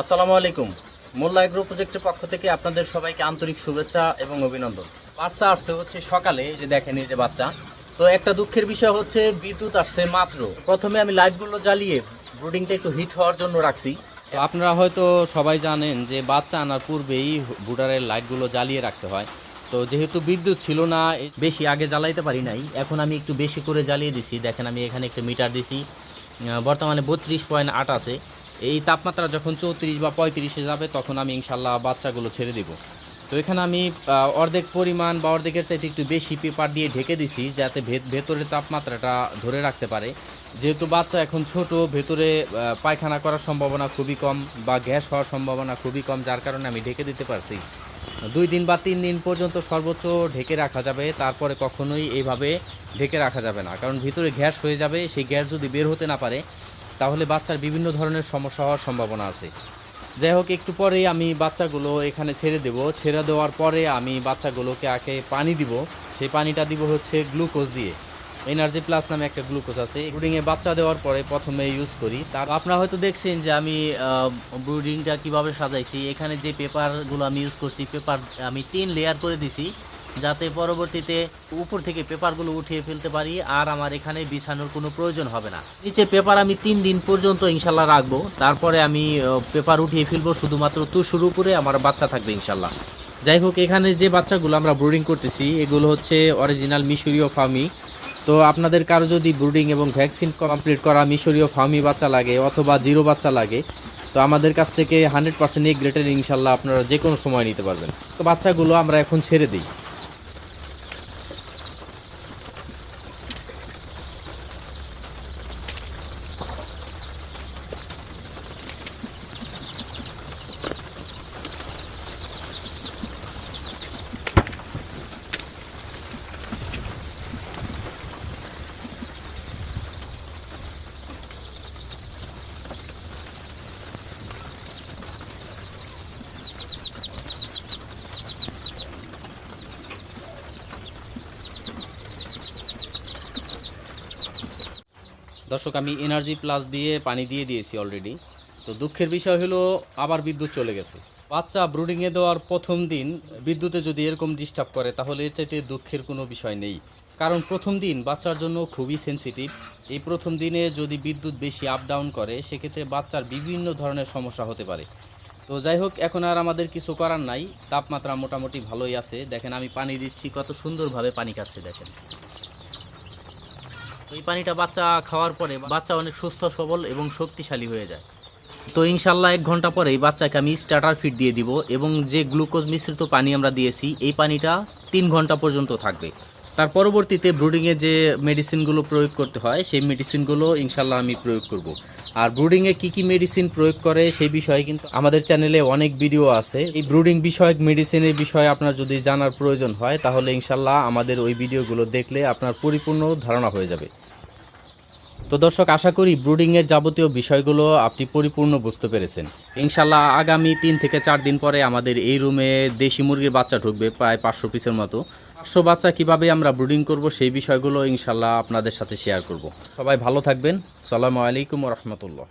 আসসালামু আলাইকুম। মোল্লা এগ্রো প্রজেক্টের পক্ষ থেকে আপনাদের সবাইকে আন্তরিক শুভেচ্ছা এবং অভিনন্দন। বাচ্চা আসছে হচ্ছে সকালে যে দেখেন এই যে বাচ্চা। তো একটা দুঃখের বিষয় হচ্ছে, বিদ্যুৎ আসছে মাত্র। প্রথমে আমি লাইটগুলো জ্বালিয়ে ব্রুডিংটা একটু হিট হওয়ার জন্য রাখছি। তো আপনারা হয়তো সবাই জানেন যে বাচ্চা আনার পূর্বেই বুডারের লাইটগুলো জ্বালিয়ে রাখতে হয়। তো যেহেতু বিদ্যুৎ ছিল না বেশি আগে জ্বালাইতে পারি নাই। এখন আমি একটু বেশি করে জ্বালিয়ে দিছি। দেখেন আমি এখানে একটা মিটার দিছি। বর্তমানে বত্রিশ পয়েন্ট আট আছে। এই তাপমাত্রা যখন চৌত্রিশ বা পঁয়ত্রিশে যাবে, তখন আমি ইনশাল্লাহ বাচ্চাগুলো ছেড়ে দেব। তো এখানে আমি অর্ধেক পরিমাণ বা অর্ধেকের চাইতে একটু বেশি পেপার দিয়ে ঢেকে দিছি, যাতে ভেতরের তাপমাত্রাটা ধরে রাখতে পারে। যেহেতু বাচ্চা এখন ছোট, ভেতরে পায়খানা করার সম্ভাবনা খুবই কম বা গ্যাস হওয়ার সম্ভাবনা খুবই কম, যার কারণে আমি ঢেকে দিতে পারছি। দুই দিন বা তিন দিন পর্যন্ত সর্বোচ্চ ঢেকে রাখা যাবে, তারপরে কখনোই এইভাবে ঢেকে রাখা যাবে না। কারণ ভিতরে গ্যাস হয়ে যাবে, সেই গ্যাস যদি বের হতে না পারে তাহলে বাচ্চার বিভিন্ন ধরনের সমস্যা হওয়ার সম্ভাবনা আছে। যাই হোক, একটু পরেই আমি বাচ্চাগুলো এখানে ছেড়ে দেব। ছেড়ে দেওয়ার পরে আমি বাচ্চাগুলোকে আগে পানি দিব। সেই পানিটা দিব হচ্ছে গ্লুকোজ দিয়ে। এনার্জি প্লাস নামে একটা গ্লুকোজ আছে। ব্রুডিংয়ে বাচ্চা দেওয়ার পরে প্রথমে ইউজ করি। তার আপনারা হয়তো দেখছেন যে আমি ব্রুডিংটা কীভাবে সাজাইছি। এখানে যে পেপারগুলো আমি ইউজ করছি, পেপার আমি তিন লেয়ার করে দিছি। যাতে পরবর্তীতে উপর থেকে পেপারগুলো উঠিয়ে ফেলতে পারি, আর আমার এখানে বিছানোর কোনো প্রয়োজন হবে না। নিচে পেপার আমি তিন দিন পর্যন্ত ইনশাল্লাহ রাখব। তারপরে আমি পেপার উঠিয়ে ফেলব, শুধুমাত্র তুষুর উপরে আমার বাচ্চা থাকবে ইনশাল্লাহ। যাই হোক, এখানে যে বাচ্চাগুলো আমরা ব্রুডিং করতেছি, এগুলো হচ্ছে অরিজিনাল মিশরীয় ফার্মি তো আপনাদের কারও যদি ব্রুডিং এবং ভ্যাকসিন কমপ্লিট করা মিশরীয় ফার্মি বাচ্চা লাগে অথবা জিরো বাচ্চা লাগে, তো আমাদের কাছ থেকে হান্ড্রেড পার্সেন্ট এ গ্রেটের ইনশাল্লাহ আপনারা যে কোনো সময় নিতে পারবেন। তো বাচ্চাগুলো আমরা এখন ছেড়ে দিই। দর্শক, আমি এনার্জি প্লাস দিয়ে পানি দিয়ে দিয়েছি অলরেডি তো দুঃখের বিষয় হলো, আবার বিদ্যুৎ চলে গেছে। বাচ্চা ব্রুডিংয়ে দেওয়ার প্রথম দিন, বিদ্যুতে যদি এরকম ডিস্টার্ব করে, তাহলে এর চাইতে দুঃখের কোনো বিষয় নেই। কারণ প্রথম দিন বাচ্চার জন্য খুবই সেনসিটিভ এই প্রথম দিনে যদি বিদ্যুৎ বেশি আপ ডাউন করে, সেক্ষেত্রে বাচ্চার বিভিন্ন ধরনের সমস্যা হতে পারে। তো যাই হোক, এখন আর আমাদের কিছু করার নাই। তাপমাত্রা মোটামুটি ভালোই আছে। দেখেন, আমি পানি দিচ্ছি, কত সুন্দরভাবে পানি খাচ্ছে, দেখেন। এই পানিটা বাচ্চা খাওয়ার পরে বাচ্চা অনেক সুস্থ, সবল এবং শক্তিশালী হয়ে যায়। তো ইনশাল্লাহ এক ঘণ্টা পরে এই বাচ্চাকে আমি স্টার্টার ফিট দিয়ে দিব এবং যে গ্লুকোজ মিশ্রিত পানি আমরা দিয়েছি, এই পানিটা তিন ঘণ্টা পর্যন্ত থাকবে। তার পরবর্তীতে ব্রুডিংয়ে যে মেডিসিনগুলো প্রয়োগ করতে হয়, সেই মেডিসিনগুলো ইনশাল্লাহ আমি প্রয়োগ করব। আর ব্রুডিংয়ে কি কি মেডিসিন প্রয়োগ করে, সেই বিষয়ে কিন্তু আমাদের চ্যানেলে অনেক ভিডিও আছে। এই ব্রুডিং বিষয়ক মেডিসিনের বিষয়ে আপনার যদি জানার প্রয়োজন হয়, তাহলে ইনশাল্লাহ আমাদের ওই ভিডিওগুলো দেখলে আপনার পরিপূর্ণ ধারণা হয়ে যাবে। তো দর্শক, আশা করি ব্রুডিংয়ের যাবতীয় বিষয়গুলো আপনি পরিপূর্ণ বুঝতে পেরেছেন। ইনশাল্লাহ আগামী তিন থেকে চার দিন পরে আমাদের এই রুমে দেশি মুরগির বাচ্চা ঢুকবে, প্রায় পাঁচশো পিসের মতো। পাঁচশো বাচ্চা কীভাবে আমরা ব্রুডিং করব সেই বিষয়গুলো ইনশাল্লাহ আপনাদের সাথে শেয়ার করব। সবাই ভালো থাকবেন। সালামু আলাইকুম রহমতুল্লাহ।